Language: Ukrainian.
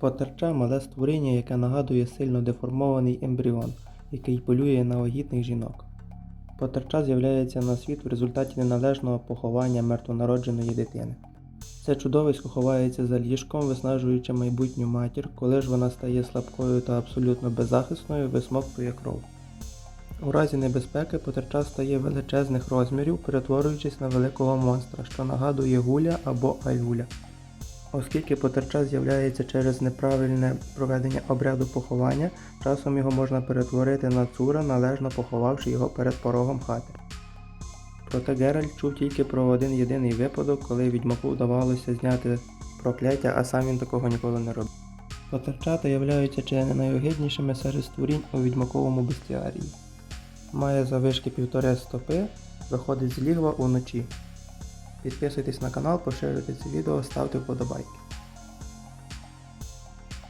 Потерча мале створіння, яке нагадує сильно деформований ембріон, який полює на вагітних жінок. Потерча з'являється на світ в результаті неналежного поховання мертвонародженої дитини. Це чудовисько ховається за ліжком, виснажуючи майбутню матір, коли ж вона стає слабкою та абсолютно беззахисною, висмоктує кров. У разі небезпеки потерча стає величезних розмірів, перетворюючись на великого монстра, що нагадує гуля або алюля. Оскільки потерча з'являється через неправильне проведення обряду поховання, часом його можна перетворити на цура, належно поховавши його перед порогом хати. Проте Геральт чув тільки про один єдиний випадок, коли відьмаку вдавалося зняти прокляття, а сам він такого ніколи не робив. Потерчата являються чи не найогиднішими серед створінь у відьмаковому бестіарії. Має завишки півтори стопи, виходить з лігва уночі. Підписуйтесь на канал, поширюйте це відео, ставте вподобайки.